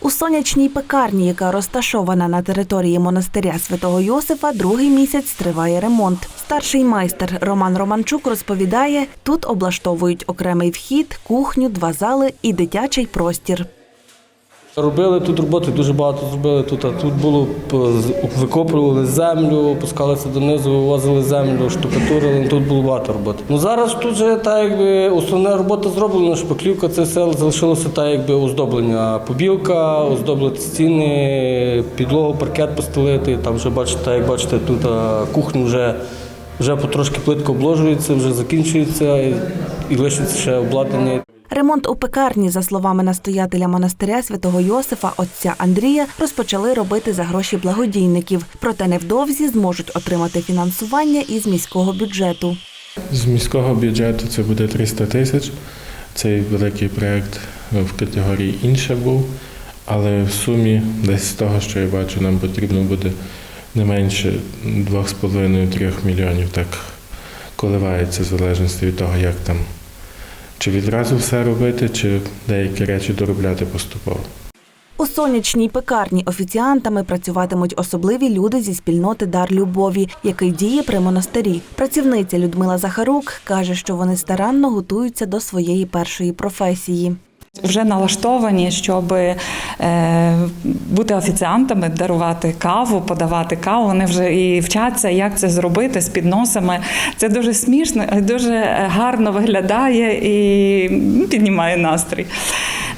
У сонячній пекарні, яка розташована на території монастиря святого Йосифа, другий місяць триває ремонт. Старший майстер Роман Романчук розповідає, тут облаштовують окремий вхід, кухню, два зали і дитячий простір. Робили тут роботи, дуже багато зробили тут. А тут було викопували землю, опускалися донизу, вивозили землю, штукатурили. Тут було багато роботи. Ну зараз тут же так якби основна робота зроблена, шпаклівка це все залишилося так, якби оздоблення. Побілка, оздоблити стіни, підлогу, паркет постелити. Там вже бачите, як бачите, тут кухню вже. Вже потрошки плитка обложується, вже закінчується і лишиться ще обладнання. Ремонт у пекарні, за словами настоятеля монастиря святого Йосифа, отця Андрія, розпочали робити за гроші благодійників. Проте невдовзі зможуть отримати фінансування із міського бюджету. З міського бюджету це буде 300 тисяч. Цей великий проєкт в категорії інше був, але в сумі десь з того, що я бачу, нам потрібно буде не менше 2,5-3 мільйонів. Так коливається в залежності від того, як там. Чи відразу все робити, чи деякі речі доробляти поступово. У сонячній пекарні офіціантами працюватимуть особливі люди зі спільноти Дар Любові, який діє при монастирі. Працівниця Людмила Захарук каже, що вони старанно готуються до своєї першої професії. Вже налаштовані, щоб е, бути офіціантами, дарувати каву, подавати каву. Вони вже і вчаться, як це зробити з підносами. Це дуже смішно, дуже гарно виглядає і ну, піднімає настрій.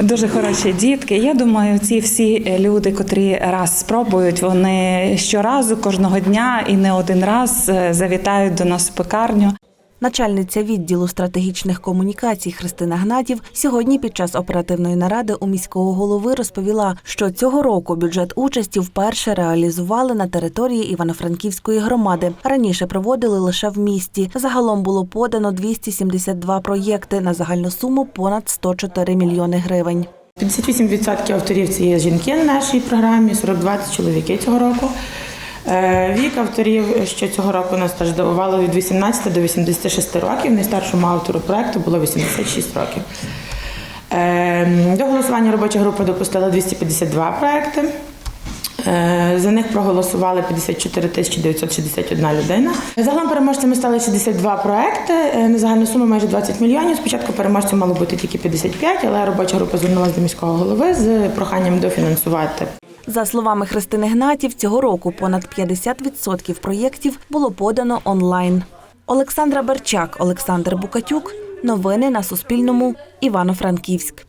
Дуже хороші дітки. Я думаю, ці всі люди, котрі раз спробують, вони щоразу, кожного дня і не один раз е, завітають до нас в пекарню. Начальниця відділу стратегічних комунікацій Христина Гнатів сьогодні під час оперативної наради у міського голови розповіла, що цього року бюджет участі вперше реалізували на території Івано-Франківської громади. Раніше проводили лише в місті. Загалом було подано 272 проєкти на загальну суму понад 104 мільйони гривень. 58% авторів це є жінки на нашій програмі, 42 це чоловіки цього року. Е, Вік авторів, що цього року нас теж здивувало від 18 до 86 років. Найстаршому автору проекту було 86 років. Е, До голосування робоча група допустила 252 проекти. Е, За них проголосували 54 тисячі 961 людина. Загалом переможцями стали 62 проекти е, на загальну суму майже 20 мільйонів. Спочатку переможцем мало бути тільки 55, але робоча група звернулася до міського голови з проханням дофінансувати. За словами Христини Гнатів, цього року понад 50% проєктів було подано онлайн. Олександра Берчак, Олександр Букатюк. Новини на Суспільному. Івано-Франківськ.